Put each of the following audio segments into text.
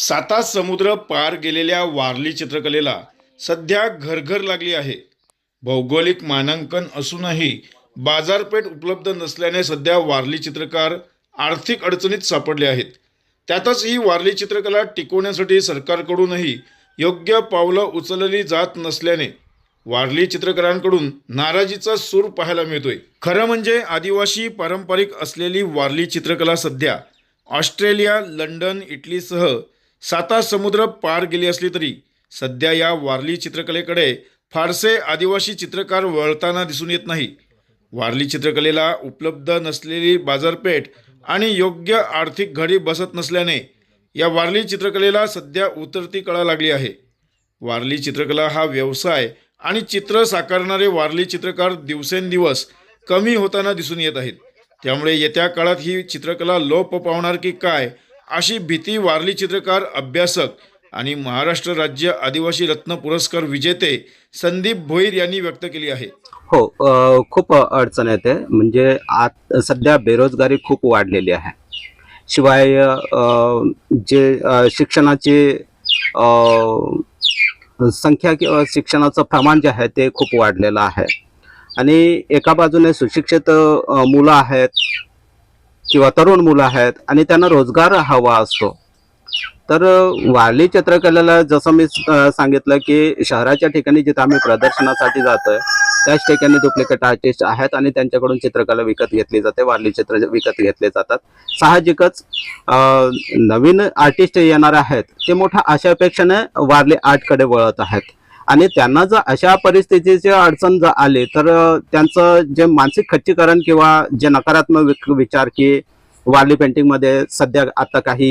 साता समुद्र पार गेलेल्या वारली चित्रकलेला सध्या घरघर लागली आहे. भौगोलिक मानांकन असूनही बाजारपेठ उपलब्ध नसल्याने सध्या वारली चित्रकार आर्थिक अडचणीत सापडले आहेत. त्यातच ही वारली चित्रकला टिकवण्यासाठी सरकारकडूनही योग्य पावलं उचलली जात नसल्याने वारली चित्रकारांकडून नाराजीचा सूर पाहायला मिळतोय. खरं म्हणजे आदिवासी पारंपरिक असलेली वारली चित्रकला सध्या ऑस्ट्रेलिया लंडन इटलीसह साता समुद्र पार गेली असली तरी सध्या या वारली चित्रकलेकडे फारसे आदिवासी चित्रकार वळताना दिसून येत नाही. वारली चित्रकलेला उपलब्ध नसलेली बाजारपेठ आणि योग्य आर्थिक घडी बसत नसल्याने या वारली चित्रकलेला सध्या उतरती कळा लागली आहे. वारली चित्रकला हा व्यवसाय आणि चित्र साकारणारे वारली चित्रकार दिवसेंदिवस कमी होताना दिसून येत आहेत. त्यामुळे येत्या काळात ही चित्रकला लोप पावणार की काय अशी भीती वारली चित्रकार अभ्यासक आणि महाराष्ट्र राज्य आदिवासी रत्न पुरस्कार विजेते संदीप भोईर यांनी व्यक्त केली आहे. हो खूप अडचण येते. म्हणजे आत सध्या बेरोजगारी खूप वाढलेली आहे. शिवाय जे शिक्षणाची संख्या किंवा शिक्षणाचं प्रमाण जे आहे ते खूप वाढलेलं आहे. आणि एका बाजूने सुशिक्षित मुलं आहेत किंवा तरुण मुलं आहेत आणि त्यांना रोजगार हवा असतो. तर वारली चित्रकलेला जसं मी सांगितलं की शहराच्या ठिकाणी जिथं आम्ही प्रदर्शनासाठी जातोय त्याच ठिकाणी डुप्लिकेट आर्टिस्ट आहेत आणि त्यांच्याकडून चित्रकला विकत घेतली जाते वारली चित्र विकत घेतले जातात. साहजिकच नवीन आर्टिस्ट येणार आहेत ते मोठ्या आशा अपेक्षेने वारली आर्टकडे वळत आहेत. आणि त्यांना जर अशा परिस्थितीची अडचण जर आली तर त्यांचं जे मानसिक खच्चीकरण किंवा जे नकारात्मक विचार की वारली पेंटिंगमध्ये सध्या आता काही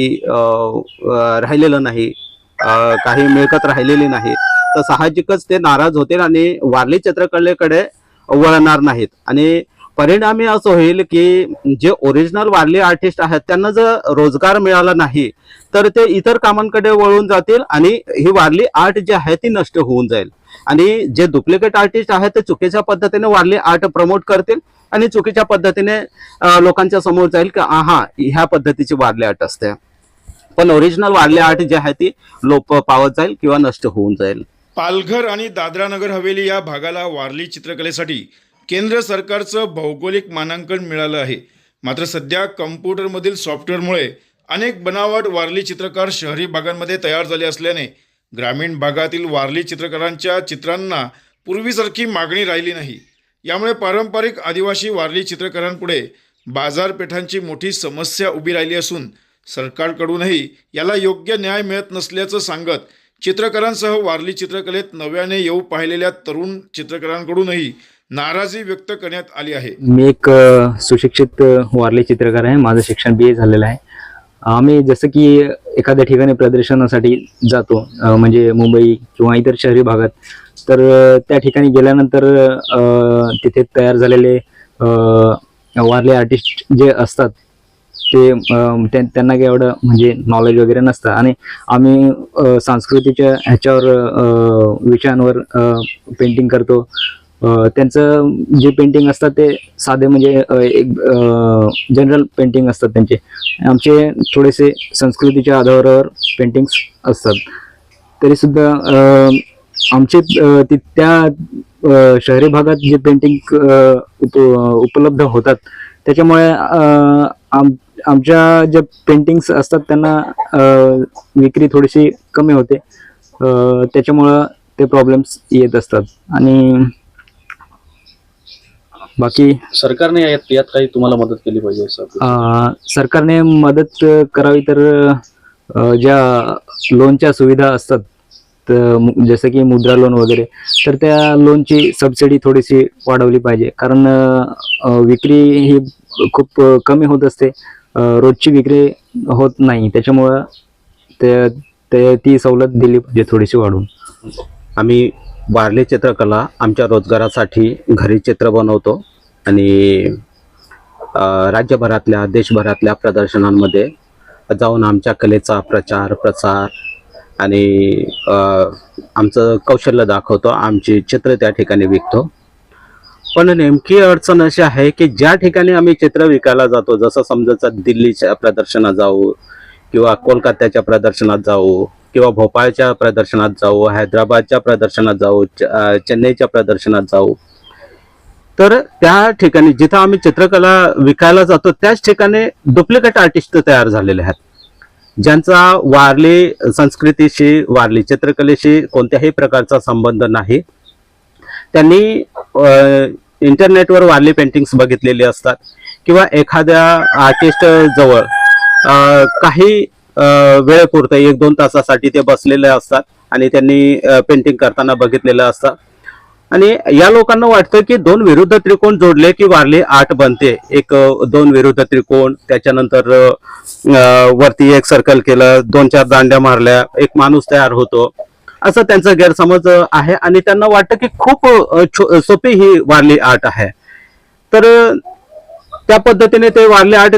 राहिलेलं नाही काही मिळकत राहिलेली नाही तर साहजिकच ते नाराज होतील आणि वारली चित्रकलेकडे वळणार नाहीत. आणि परिणामी असं होईल की जे ओरिजिनल वारली आर्टिस्ट आहेत त्यांना जर रोजगार मिळाला नाही तर ते इतर कामांकडे वळून जातील आणि ही वारली आर्ट जी आहे ती नष्ट होऊन जाईल. आणि जे डुप्लिकेट आर्टिस्ट आहेत ते चुकीच्या पद्धतीने वारली आर्ट प्रमोट करतील आणि चुकीच्या पद्धतीने लोकांच्या समोर जाईल की हा ह्या पद्धतीची वारली आर्ट असते. पण ओरिजिनल वारली आर्ट जी आहे ती लोप पावत जाईल किंवा नष्ट होऊन जाईल. पालघर आणि दादरा नगर हवेली या भागाला वारली चित्रकलेसाठी केंद्र सरकारचं भौगोलिक मानांकन मिळालं आहे. मात्र सध्या कम्प्युटरमधील सॉफ्टवेअरमुळे अनेक बनावट वारली चित्रकार शहरी भागांमध्ये तयार झाले असल्याने ग्रामीण भागातील वारली चित्रकारांच्या चित्रांना पूर्वीसारखी मागणी राहिली नाही. यामुळे पारंपरिक आदिवासी वारली चित्रकारांपुढे बाजारपेठांची मोठी समस्या उभी राहिली असून सरकारकडूनही याला योग्य न्याय मिळत नसल्याचं सांगत चित्रकारांसह वारली चित्रकलेत नव्याने येऊ पाहिलेल्या तरुण चित्रकारांकडूनही नाराजी व्यक्त करण्यात आली आहे. मी एक सुशिक्षित वारली चित्रकार आहे. माझं शिक्षण बी ए झालेलं आहे. आम्ही जसं की एखाद्या ठिकाणी प्रदर्शनासाठी जातो म्हणजे मुंबई किंवा इतर शहरी भागात तर त्या ठिकाणी गेल्यानंतर तिथे तयार झालेले वारले आर्टिस्ट जे असतात ते त्यां- त्यांना काही एवढं म्हणजे नॉलेज वगैरे नसतं. आणि आम्ही सांस्कृतीच्या ह्याच्यावर विषयांवर पेंटिंग करतो. त्यांचं जे पेंटिंग असतात ते साधे म्हणजे एक जनरल पेंटिंग असतात त्यांचे. आमचे थोडेसे संस्कृतीच्या आधारावर पेंटिंग्स असतात. तरीसुद्धा आमचे ती त्या शहरी भागात जे पेंटिंग उप उपलब्ध होतात त्याच्यामुळे आम आमच्या ज्या पेंटिंग्स असतात त्यांना विक्री थोडीशी कमी होते. त्याच्यामुळं ते प्रॉब्लेम्स येत असतात. आणि बाकी सरकारने यात यात काही तुम्हाला मदत केली पाहिजे असं अ, सरकारने मदत करावी तर अ, ज्या लोनच्या सुविधा असतात तर मु- जसं की मुद्रा लोन वगैरे तर त्या लोनची सबसिडी थोडीशी वाढवली पाहिजे. कारण अ, विक्री ही खूप कमी होत असते. अ, रोजची विक्री होत नाही. त्याच्यामुळं ते ते ती सवलत दिली पाहिजे थोडीशी वाढवून आम्ही वारली चित्रकला आमच्या रोजगारासाठी घरी चित्र बनवतो. आणि राज्यभरातल्या देशभरातल्या प्रदर्शनांमध्ये जाऊन आमच्या कलेचा प्रचार प्रसार आणि आमचं कौशल्य दाखवतो आमची चित्र त्या ठिकाणी विकतो. पण नेमकी अडचण अशी आहे की ज्या ठिकाणी आम्ही चित्र विकायला जातो जसं समजा दिल्लीच्या प्रदर्शनात जाऊ किंवा कोलकात्याच्या प्रदर्शनात जाऊ किंवा भोपाळच्या प्रदर्शनात जाऊ हैदराबादच्या प्रदर्शनात जाऊ च- चेन्नईच्या प्रदर्शनात जाऊ तर त्या ठिकाणी जिथं आम्ही चित्रकला विकायला जातो त्याच ठिकाणी डुप्लिकेट आर्टिस्ट तयार झालेले आहेत. ज्यांचा वारली संस्कृतीशी वारली चित्रकलेशी कोणत्याही प्रकारचा संबंध नाही. त्यांनी इंटरनेटवर वारली पेंटिंग्स बघितलेली असतात किंवा एखाद्या आर्टिस्ट जवळ काही वेळेपुरतं एक दोन तासासाठी ते बसलेले असतात आणि त्यांनी पेंटिंग करताना बघितलेलं असतं. आणि या लोकांना वाटतं की दोन विरुद्ध त्रिकोण जोडले की वारली आर्ट बनते. एक दोन विरुद्ध त्रिकोण त्याच्यानंतर वरती एक सर्कल केलं दोन चार दांड्या मारल्या एक माणूस तयार होतो. असं त्यांचा गैरसमज आहे. आणि त्यांना वाटतं की खूप छो- सोपी ही वारली आर्ट आहे. तर त्या पद्धतीने ते वारले आर्ट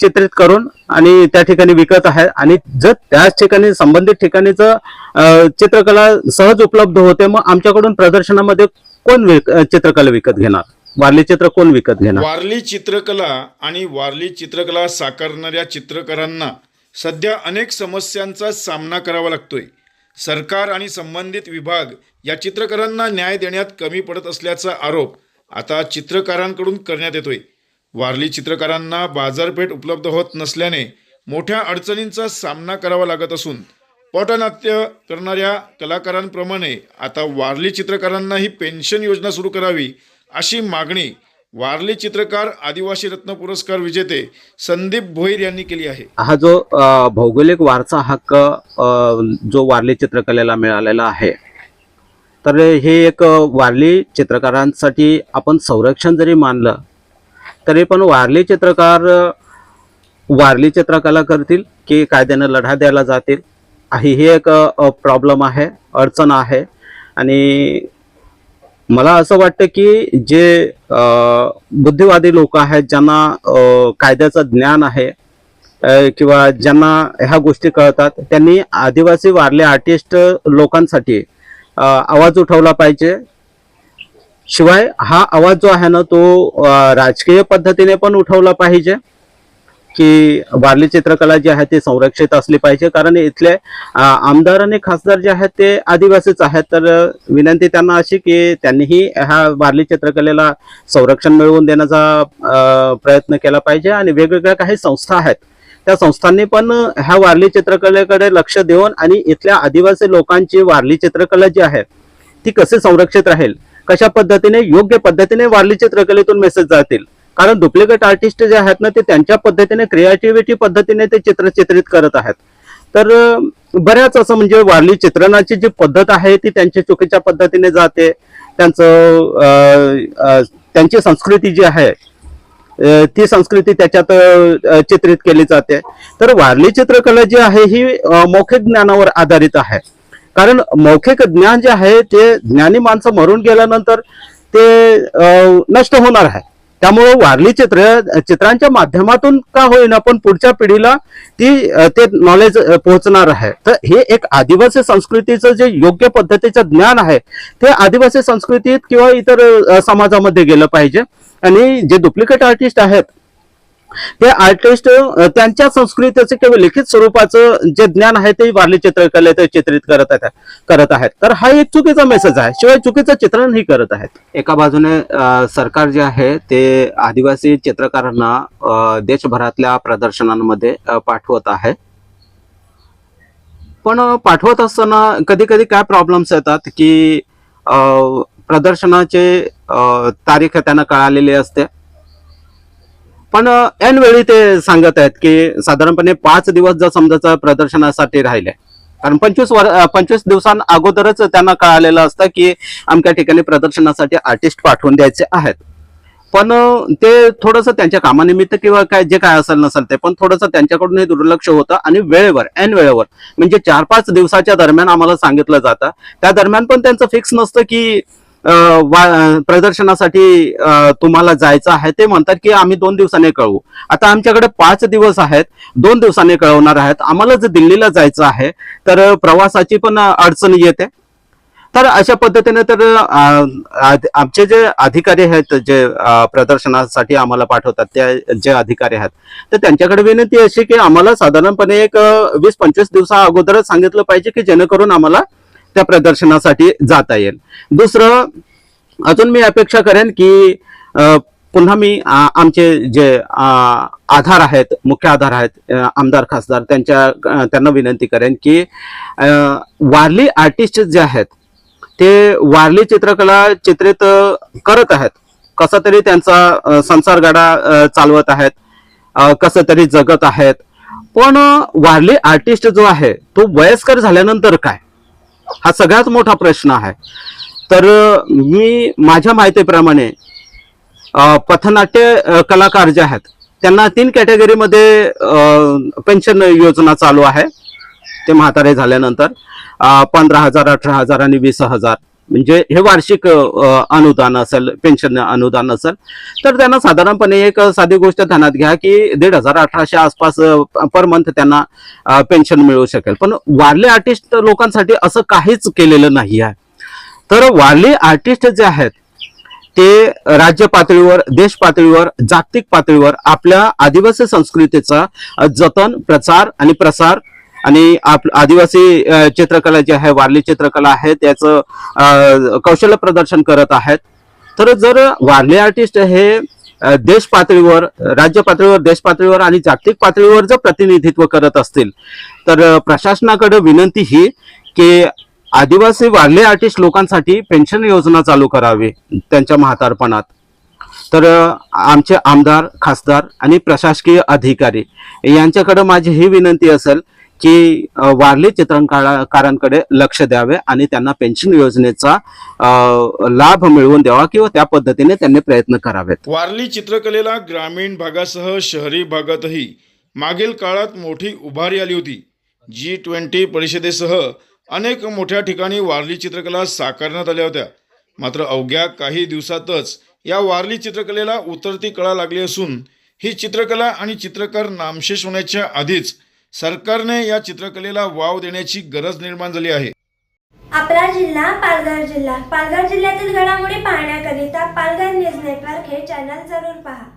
चित्रित करून आणि त्या ठिकाणी विकत आहे. आणि जर त्याच ठिकाणी संबंधित ठिकाणीच चित्रकला सहज उपलब्ध होते मग आमच्याकडून प्रदर्शनामध्ये कोण विक- चित्रकला विकत घेणार? वारली चित्र कोण विकत घेणार? वारली चित्रकला आणि वारली चित्रकला साकारणाऱ्या चित्रकारांना सध्या अनेक समस्यांचा सामना करावा लागतोय. सरकार आणि संबंधित विभाग या चित्रकारांना न्याय देण्यात कमी पडत असल्याचा आरोप आता चित्रकारांकडून करण्यात येतोय. वारली चित्रकारांना बाजारपेठ उपलब्ध होत नसल्याने मोठ्या अडचणींचा सामना करावा लागत असून पटनाट्य करणाऱ्या कलाकारांप्रमाणे आता वारली चित्रकारांनाही पेन्शन योजना सुरू करावी अशी मागणी वारली चित्रकार आदिवासी रत्न पुरस्कार विजेते संदीप भोईर यांनी केली आहे. हा जो भौगोलिक वारसा हक्क जो वारली चित्रकलेला मिळालेला आहे तर हे एक वारली चित्रकारांसाठी आपण संरक्षण जरी मानलं तरी पण वारली चित्रकार वारली चित्रकला करतील की कायद्यानं लढा द्यायला जातील. ही ही एक प्रॉब्लेम आहे अडचण आहे. आणि मला असं वाटतं की जे बुद्धिवादी लोक आहेत ज्यांना कायद्याचं ज्ञान आहे किंवा ज्यांना ह्या गोष्टी कळतात त्यांनी आदिवासी वारले आर्टिस्ट लोकांसाठी आवाज उठवला पाहिजे. शिवाय हा आवाज जो आहे ना तो राजकीय पद्धतीने पण उठवला पाहिजे की वारली चित्रकला जी आहे ती संरक्षित असली पाहिजे. कारण इथले आमदार आणि खासदार जे आहेत ते आदिवासीच आहेत. तर विनंती त्यांना अशी की त्यांनीही ह्या वारली चित्रकलेला संरक्षण मिळवून देण्याचा प्रयत्न केला पाहिजे. आणि वेगवेगळ्या काही संस्था आहेत. त्या संस्थांनी पण ह्या वारली चित्रकलेकडे लक्ष देऊन आणि इथल्या आदिवासी लोकांची वारली चित्रकला जी आहे ती कशी संरक्षित राहील? कशा पद्धतीने योग्य पद्धतीने वारली चित्रकलेतून मेसेज जातील. कारण डुप्लिकेट आर्टिस्ट जे आहेत ना ते त्यांच्या पद्धतीने क्रिएटिव्हिटी पद्धतीने ते चित्र चित्रित करत आहेत. तर बऱ्याच असं म्हणजे वारली चित्रणाची जी पद्धत आहे ती त्यांच्या चुकीच्या पद्धतीने जाते. त्यांचं त्यांची संस्कृती जी आहे ती संस्कृती त्याच्यात चित्रित केली जाते. तर वारली चित्रकला जी आहे ही मौखिक ज्ञानावर आधारित आहे. कारण मौखिक ज्ञान जे आहे ते ज्ञानी माणसं मरून गेल्यानंतर ते नष्ट होणार आहे. त्यामुळे वारली चित्र चित्रांच्या माध्यमातून का होईना पण पुढच्या पिढीला ती ते नॉलेज पोहोचणार आहे. तर हे एक आदिवासी संस्कृतीचं जे योग्य पद्धतीचं ज्ञान आहे ते आदिवासी संस्कृतीत किंवा इतर समाजामध्ये गेलं पाहिजे. आणि जे डुप्लिकेट आर्टिस्ट आहेत हे आर्टिस्ट त्यांच्या संस्कृतीचं किंवा लिखित स्वरूपाचं जे ज्ञान आहे ते वारली चित्रकलेत चित्रित करत आहेत करत आहेत. तर हा एक चुकीचा मेसेज आहे. शिवाय चुकीचं चित्रणही करत आहेत. एका बाजूने सरकार जे आहे ते आदिवासी चित्रकारांना देशभरातल्या प्रदर्शनांमध्ये पाठवत आहे. पण पाठवत असताना कधी कधी काय प्रॉब्लेम्स येतात की प्रदर्शनाचे तारीख त्यांना कळालेली असते. पण ऐन वेळी ते सांगत आहेत की साधारणपणे पाच दिवस जर समजा प्रदर्शनासाठी राहिले कारण पंचवीस वर पंचवीस दिवसां अगोदरच त्यांना कळालेलं असतं की अमक्या ठिकाणी प्रदर्शनासाठी आर्टिस्ट पाठवून द्यायचे आहेत. पण ते थोडंसं त्यांच्या कामानिमित्त किंवा काय जे काय असेल नसेल ते पण थोडंसं त्यांच्याकडून हे दुर्लक्ष होतं आणि वेळेवर ऐन वेळेवर म्हणजे चार पाच दिवसाच्या दरम्यान आम्हाला सांगितलं जातं. त्या दरम्यान पण त्यांचं फिक्स नसतं की प्रदर्शनासाठी तुम्हाला जायचं आहे ते म्हणतात की आम्ही दोन दिवसांनी कळवू. आता आमच्याकडे पाच दिवस आहेत दोन दिवसांनी कळवणार आहेत. आम्हाला जर दिल्लीला जायचं आहे तर प्रवासाची पण अडचण येते. तर अशा पद्धतीने तर आमचे जे अधिकारी आहेत जे प्रदर्शनासाठी आम्हाला पाठवतात ते जे अधिकारी आहेत तर त्यांच्याकडे विनंती अशी की आम्हाला साधारणपणे एक वीस पंचवीस दिवसा अगोदरच सांगितलं पाहिजे की जेणेकरून आम्हाला त्या प्रदर्शनासाठी जाता येईल. दुसरं अजून मी अपेक्षा करेन की पुन्हा मी आमचे जे आधार आहेत मुख्य आधार आहेत आमदार खासदार त्यांच्या त्यांना विनंती करेन की वारली आर्टिस्ट जे आहेत ते वारली चित्रकला चित्रित करत आहेत. कसा तरी त्यांचा संसारगाडा चालवत आहेत कसं तरी जगत आहेत. पण वारली आर्टिस्ट जो आहे तो वयस्कर झाल्यानंतर काय? हा सगळ्यात मोठा प्रश्न आहे. तर मी माझ्या माहितीप्रमाणे पथनाट्य कलाकार जे आहेत त्यांना तीन कॅटेगरीमध्ये पेन्शन योजना चालू आहे. ते म्हातारे झाल्यानंतर पंधरा हजार अठरा हजार आणि वीस हजार. म्हणजे हे वार्षिक अनुदान असेल पेन्शन अनुदान असेल तर त्यांना साधारणपणे एक साधी गोष्ट ध्यानात घ्या की दीड हजार अठराशे आसपास पर मंथ त्यांना पेन्शन मिळू शकेल. पण वारले आर्टिस्ट लोकांसाठी असं काहीच केलेलं नाही आहे. तर वारले आर्टिस्ट जे आहेत ते राज्य पातळीवर देश पातळीवर जागतिक पातळीवर आपल्या आदिवासी संस्कृतीचा जतन प्रचार आणि प्रसार आणि आप आदिवासी चित्रकला जी आहे वारली चित्रकला आहे त्याचं कौशल्य प्रदर्शन करत आहेत. तर जर वारली आर्टिस्ट हे देश पातळीवर राज्य पातळीवर देश पातळीवर आणि जागतिक पातळीवर जर प्रतिनिधित्व करत असतील तर प्रशासनाकडे विनंती ही की आदिवासी वारले आर्टिस्ट लोकांसाठी पेन्शन योजना चालू करावी त्यांच्या म्हातारपणात. तर आमचे आमदार खासदार आणि प्रशासकीय अधिकारी यांच्याकडे माझी ही विनंती असेल की वारली चित्रकारांकडे लक्ष द्यावे आणि त्यांना पेन्शन योजनेचा लाभ मिळवून द्यावा किंवा त्या पद्धतीने त्यांनी प्रयत्न करावेत. वारली चित्रकलेला ग्रामीण भागासह शहरी भागातही मागील काळात मोठी उभारी आली होती. जी ट्वेंटी परिषदेसह अनेक मोठ्या ठिकाणी वारली चित्रकला साकारण्यात आल्या होत्या. मात्र अवघ्या काही दिवसातच या वारली चित्रकलेला उतरती कळा लागली असून ही चित्रकला आणि चित्रकार नामशेष होण्याच्या आधीच सरकारने या चित्रकलेला वाव देण्याची गरज निर्माण झाली आहे. आपला जिल्हा पालघर जिल्हा. पालघर जिल्ह्यातील घडामोडी पाहण्याकरिता पालघर न्यूज नेटवर्क हे चॅनल जरूर पहा.